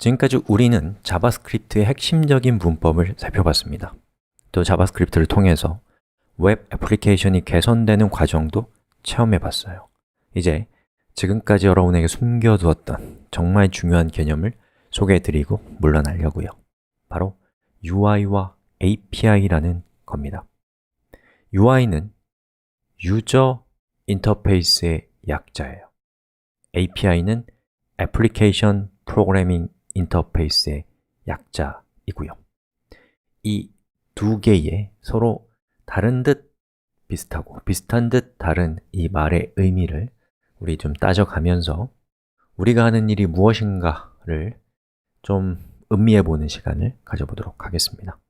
지금까지 우리는 자바스크립트의 핵심적인 문법을 살펴봤습니다. 또 자바스크립트를 통해서 웹 애플리케이션이 개선되는 과정도 체험해 봤어요. 이제 지금까지 여러분에게 숨겨두었던 정말 중요한 개념을 소개해드리고 물러나려고요. 바로 UI와 API라는 겁니다. UI는 유저 인터페이스의 약자예요. API는 애플 인터페이스의 약자이고요 이 두 개의 서로 다른 듯 비슷하고 비슷한 듯 다른 이 말의 의미를 우리 좀 따져가면서 우리가 하는 일이 무엇인가를 좀 음미해 보는 시간을 가져보도록 하겠습니다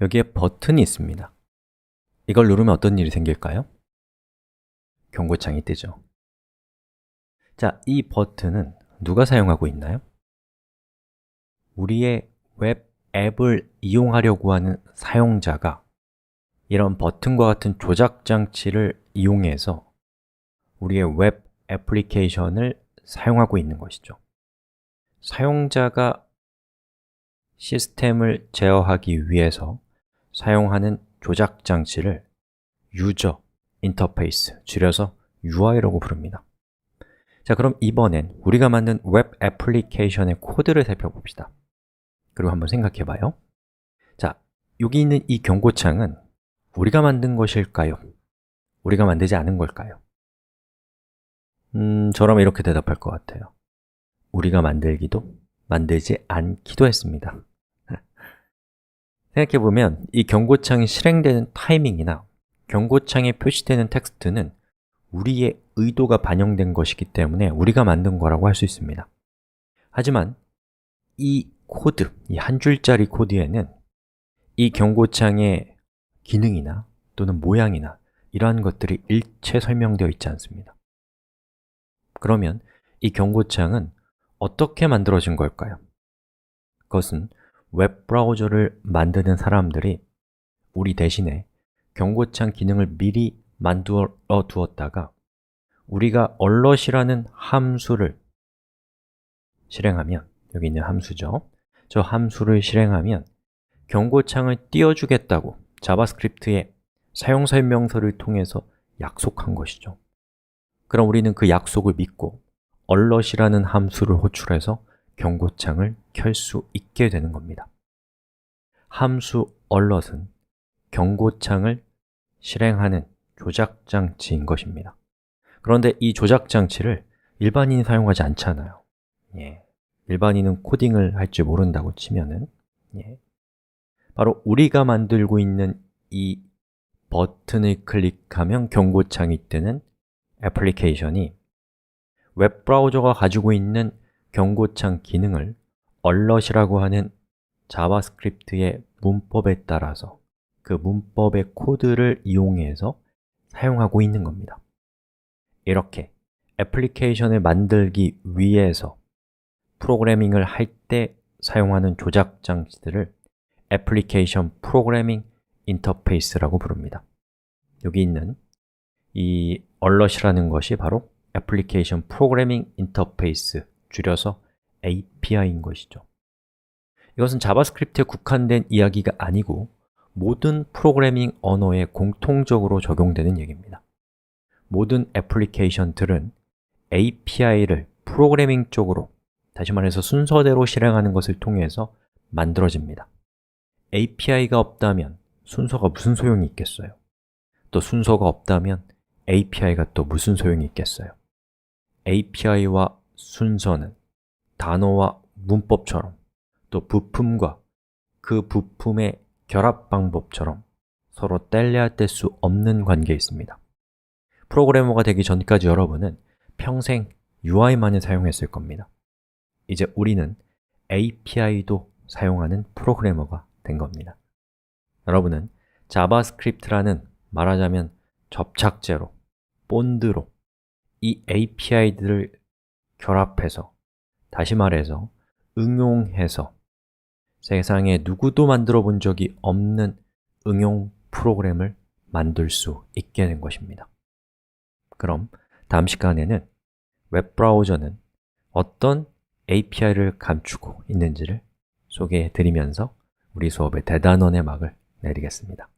여기에 버튼이 있습니다 이걸 누르면 어떤 일이 생길까요? 경고창이 뜨죠 자, 이 버튼은 누가 사용하고 있나요? 우리의 웹 앱을 이용하려고 하는 사용자가 이런 버튼과 같은 조작 장치를 이용해서 우리의 웹 애플리케이션을 사용하고 있는 것이죠. 사용자가 시스템을 제어하기 위해서 사용하는 조작 장치를 유저 인터페이스, 줄여서 UI라고 부릅니다. 자, 그럼 이번엔 우리가 만든 웹 애플리케이션의 코드를 살펴봅시다 그리고 한번 생각해 봐요 자, 여기 있는 이 경고창은 우리가 만든 것일까요? 우리가 만들지 않은 걸까요? 음, 저라면 이렇게 대답할 것 같아요 우리가 만들기도 만들지 않기도 했습니다 생각해보면 이 경고창이 실행되는 타이밍이나 경고창에 표시되는 텍스트는 우리의 의도가 반영된 것이기 때문에 우리가 만든 거라고 할 수 있습니다 하지만 이 코드, 이 한 줄짜리 코드에는 이 경고창의 기능이나 또는 모양이나 이러한 것들이 일체 설명되어 있지 않습니다 그러면 이 경고창은 어떻게 만들어진 걸까요? 그것은 웹 브라우저를 만드는 사람들이 우리 대신에 경고창 기능을 미리 만들어 두었다가 우리가 allert이라는 함수를 실행하면 여기 있는 함수죠 저 함수를 실행하면 경고창을 띄워주겠다고 자바스크립트의 사용 설명서를 통해서 약속한 것이죠. 그럼 우리는 그 약속을 믿고 alert이라는 함수를 호출해서 경고창을 켤 수 있게 되는 겁니다. 함수 alert은 경고창을 실행하는 조작장치인 것입니다. 그런데 이 조작장치를 일반인이 사용하지 않잖아요. 예. 일반인은 코딩을 할 줄 모른다고 치면은 예. 바로 우리가 만들고 있는 이 버튼을 클릭하면 경고창이 뜨는 애플리케이션이 웹 브라우저가 가지고 있는 경고창 기능을 alert이라고 하는 자바스크립트의 문법에 따라서 그 문법의 코드를 이용해서 사용하고 있는 겁니다 이렇게 애플리케이션을 만들기 위해서 프로그래밍을 할 때 사용하는 조작 장치들을 애플리케이션 프로그래밍 인터페이스라고 부릅니다. 여기 있는 이 alert이라는 것이 바로 애플리케이션 프로그래밍 인터페이스, 줄여서 API인 것이죠. 이것은 자바스크립트에 국한된 이야기가 아니고 모든 프로그래밍 언어에 공통적으로 적용되는 얘기입니다. 모든 애플리케이션들은 API를 프로그래밍 쪽으로 다시 말해서 순서대로 실행하는 것을 통해서 만들어집니다 API가 없다면 순서가 무슨 소용이 있겠어요? 또 순서가 없다면 API가 또 무슨 소용이 있겠어요? API와 순서는 단어와 문법처럼 또 부품과 그 부품의 결합 방법처럼 서로 뗄래야 뗄 수 없는 관계에 있습니다 프로그래머가 되기 전까지 여러분은 평생 UI만을 사용했을 겁니다 이제 우리는 API도 사용하는 프로그래머가 된 겁니다. 여러분은 자바스크립트라는 말하자면 접착제로, 본드로 이 API들을 결합해서 다시 말해서 응용해서 세상에 누구도 만들어 본 적이 없는 응용 프로그램을 만들 수 있게 된 것입니다. 그럼 다음 시간에는 웹브라우저는 어떤 API를 감추고 있는지를 소개해 드리면서 우리 수업의 대단원의 막을 내리겠습니다